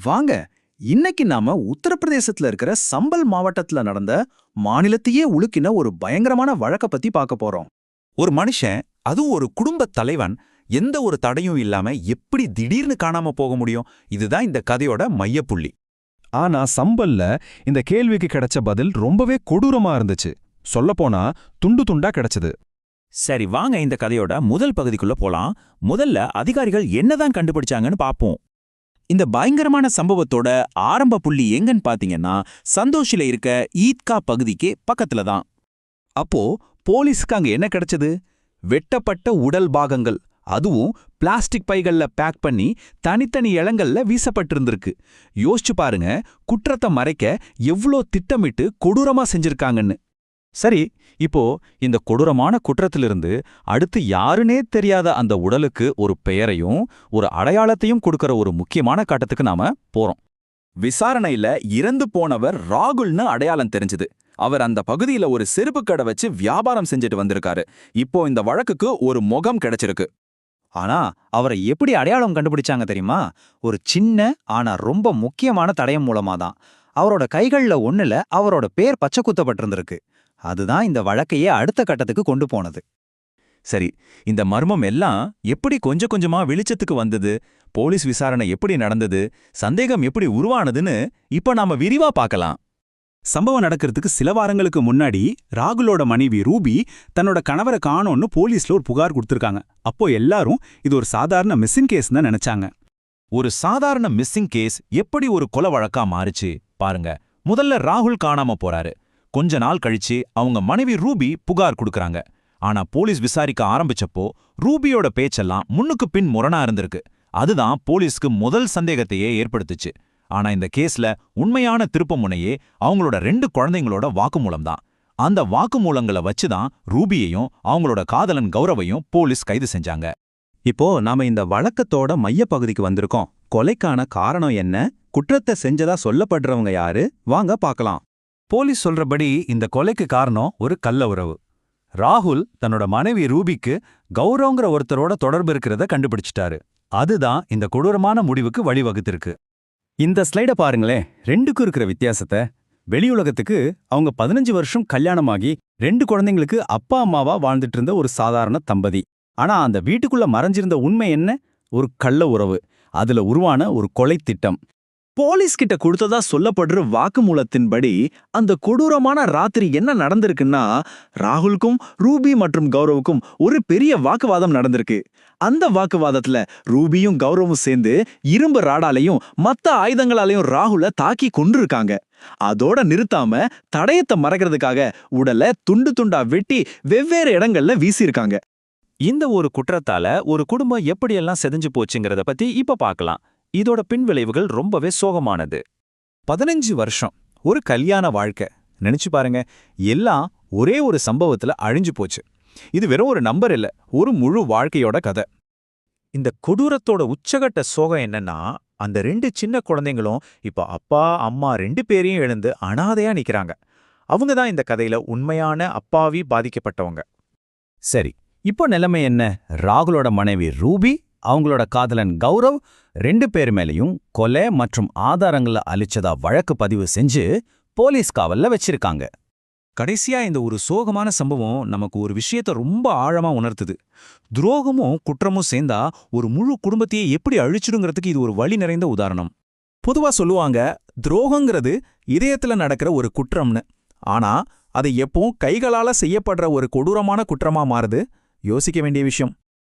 வாங்க இன்னைக்கு நாம உத்தரப்பிரதேசத்துல இருக்கிற சம்பல் மாவட்டத்துல நடந்த மாநிலத்தையே உலுக்கின ஒரு பயங்கரமான வழக்க பத்தி பார்க்க போறோம். ஒரு மனுஷன் அதுவும் ஒரு குடும்பத் தலைவன் எந்த ஒரு தடையும் இல்லாம எப்படி திடீர்னு காணாம போக முடியும்? இதுதான் இந்த கதையோட மையப்புள்ளி. ஆனா சம்பல்ல இந்த கேள்விக்கு கிடைச்ச பதில் ரொம்பவே கொடூரமா இருந்துச்சு. சொல்லப்போனா துண்டு துண்டா கிடைச்சது. சரி வாங்க இந்த கதையோட முதல் பகுதிக்குள்ள போலாம். முதல்ல அதிகாரிகள் என்னதான் கண்டுபிடிச்சாங்கன்னு பாப்போம் இந்த பயங்கரமான சம்பவத்தோட ஆரம்ப புள்ளி எங்கன்னு பாத்தீங்கன்னா சந்தோஷில இருக்க ஈத்கா பகுதிக்கு பக்கத்துல தான். அப்போ போலீஸ்க்கு அங்க என்ன கிடைச்சது? வெட்டப்பட்ட உடல் பாகங்கள். அதுவும் பிளாஸ்டிக் பைகள்ல பேக் பண்ணி தனித்தனி இளங்கள்ல வீசப்பட்டிருந்திருக்கு. யோசிச்சு பாருங்க குற்றத்தை மறைக்க எவ்ளோ திட்டமிட்டு கொடூரமா செஞ்சிருக்காங்கன்னு. சரி இப்போ இந்த கொடூரமான குற்றத்திலிருந்து அடுத்து யாருனே தெரியாத அந்த உடலுக்கு ஒரு பெயரையும் ஒரு அடையாளத்தையும் கொடுக்கற ஒரு முக்கியமான கட்டத்துக்கு நாம போறோம். விசாரணையில இறந்து போனவர் ராகுல்னு அடையாளம் தெரிஞ்சது. அவர் அந்த பகுதியில ஒரு செருப்பு கடை வச்சு வியாபாரம் செஞ்சுட்டு வந்திருக்காரு. இப்போ இந்த வழக்குக்கு ஒரு முகம் கிடைச்சிருக்கு. ஆனா அவரை எப்படி அடையாளம் கண்டுபிடிச்சாங்க தெரியுமா? ஒரு சின்ன ஆனா ரொம்ப முக்கியமான தடயம் மூலமா தான் அவரோட கைகள்ல ஒண்ணுல அவரோட பேர் பச்சை குத்தப்பட்டிருந்திருக்கு. அதுதான் இந்த வழக்கையே அடுத்த கட்டத்துக்கு கொண்டு போனது. சரி இந்த மர்மம் எல்லாம் எப்படி கொஞ்சம் கொஞ்சமா வெளிச்சத்துக்கு வந்தது? போலீஸ் விசாரணை எப்படி நடந்தது? சந்தேகம் எப்படி உருவானதுன்னு இப்ப நாம விரிவா பார்க்கலாம். சம்பவம் நடக்கிறதுக்கு சில வாரங்களுக்கு முன்னாடி ராகுலோட மனைவி ரூபி தன்னோட கணவரை காணோன்னு போலீஸ்ல ஒரு புகார் கொடுத்துருக்காங்க. அப்போ எல்லாரும் இது ஒரு சாதாரண மிஸ்ஸிங் கேஸ் தான் நினைச்சாங்க. ஒரு சாதாரண மிஸ்ஸிங் கேஸ் எப்படி ஒரு கொலை வழக்கா மாறுச்சு? பாருங்க. முதல்ல ராகுல் காணாம போறாரு. கொஞ்ச நாள் கழிச்சு அவங்க மனைவி ரூபி புகார் கொடுக்கறாங்க. ஆனா போலீஸ் விசாரிக்க ஆரம்பிச்சப்போ ரூபியோட பேச்செல்லாம் முன்னுக்கு பின் முரணா இருந்திருக்கு. அதுதான் போலீஸ்க்கு முதல் சந்தேகத்தையே ஏற்படுத்துச்சு. ஆனா இந்த கேஸ்ல உண்மையான திருப்பமுனையே அவங்களோட ரெண்டு குழந்தைங்களோட வாக்குமூலம் தான். அந்த வாக்குமூலங்களை வச்சுதான் ரூபியையும் அவங்களோட காதலன் கௌரவையும் போலீஸ் கைது செஞ்சாங்க. இப்போ நாம இந்த வழக்கத்தோட மையப்பகுதிக்கு வந்திருக்கோம். கொலைக்கான காரணம் என்ன? குற்றத்தை செஞ்சதா சொல்லப்படுறவங்க யாரு? வாங்க பார்க்கலாம். போலீஸ் சொல்றபடி இந்த கொலைக்கு காரணம் ஒரு கள்ள உறவு. ராகுல் தன்னோட மனைவி ரூபிக்கு கௌரவங்கிற ஒருத்தரோட தொடர்பு இருக்கிறத கண்டுபிடிச்சிட்டாரு. அதுதான் இந்த கொடூரமான முடிவுக்கு வழிவகுத்திருக்கு. இந்த ஸ்லைட பாருங்களேன். ரெண்டுக்கும் இருக்கிற வித்தியாசத்தை. வெளியுலகத்துக்கு அவங்க பதினஞ்சு வருஷம் கல்யாணமாகி ரெண்டு குழந்தைங்களுக்கு அப்பா அம்மாவா வாழ்ந்துட்டு இருந்த ஒரு சாதாரண தம்பதி. ஆனா அந்த வீட்டுக்குள்ள மறைஞ்சிருந்த உண்மை என்ன? ஒரு கள்ள உறவு. அதுல உருவான ஒரு கொலை திட்டம் போலீஸ் கிட்ட கொடுத்ததா சொல்லப்படுற வாக்குமூலத்தின்படி அந்த கொடூரமான ராத்திரி என்ன நடந்திருக்குன்னா ராகுலுக்கும் ரூபி மற்றும் கௌரவுக்கும் ஒரு பெரிய வாக்குவாதம் நடந்திருக்கு. அந்த வாக்குவாதத்துல ரூபியும் கௌரவும் சேர்ந்து இரும்பு ராடாலையும் மத்த ஆயுதங்களாலையும் ராகுல தாக்கி கொண்டிருக்காங்க அதோட நிறுத்தாம தடயத்தை மறைக்கிறதுக்காக உடலை துண்டு துண்டா வெட்டி வெவ்வேறு இடங்கள்ல வீசியிருக்காங்க. இந்த ஒரு குற்றத்தால ஒரு குடும்பம் எப்படியெல்லாம் செதஞ்சு போச்சுங்கிறத பத்தி இப்ப பார்க்கலாம். இதோட பின்விளைவுகள் ரொம்பவே சோகமானது. பதினஞ்சு வருஷம் ஒரு கல்யாண வாழ்க்கை. நினைச்சு பாருங்க எல்லாம் ஒரே ஒரு சம்பவத்துல அழிஞ்சு போச்சு. இது வெறும் ஒரு நம்பர் இல்ல ஒரு முழு வாழ்க்கையோட கதை. இந்த கொடூரத்தோட உச்சகட்ட சோகம் என்னன்னா அந்த ரெண்டு சின்ன குழந்தைங்களும் இப்ப அப்பா அம்மா ரெண்டு பேரையும் எழுந்து அனாதையா நிக்கிறாங்க. அவங்க தான் இந்த கதையில உண்மையான அப்பாவி பாதிக்கப்பட்டவங்க. சரி இப்போ நிலைமை என்ன? ராகுலோட மனைவி ரூபி அவங்களோட காதலன் கௌரவ் ரெண்டு பேர் மேலையும் கொலை மற்றும் ஆதாரங்களை அளிச்சதா வழக்கு பதிவு செஞ்சு போலீஸ் காவல்ல வச்சிருக்காங்க. கடைசியா இந்த ஒரு சோகமான சம்பவம் நமக்கு ஒரு விஷயத்த ரொம்ப ஆழமா உணர்த்துது. துரோகமும் குற்றமும் சேர்ந்தா ஒரு முழு குடும்பத்தையே எப்படி அழிச்சிடுங்கிறதுக்கு இது ஒரு வழி நிறைந்த உதாரணம். பொதுவா சொல்லுவாங்க துரோகங்கிறது இதயத்துல நடக்கிற ஒரு குற்றம்னு. ஆனா அது எப்பவும் கைகளால செய்யப்படுற ஒரு கொடூரமான குற்றமா மாறுது. யோசிக்க வேண்டிய விஷயம்.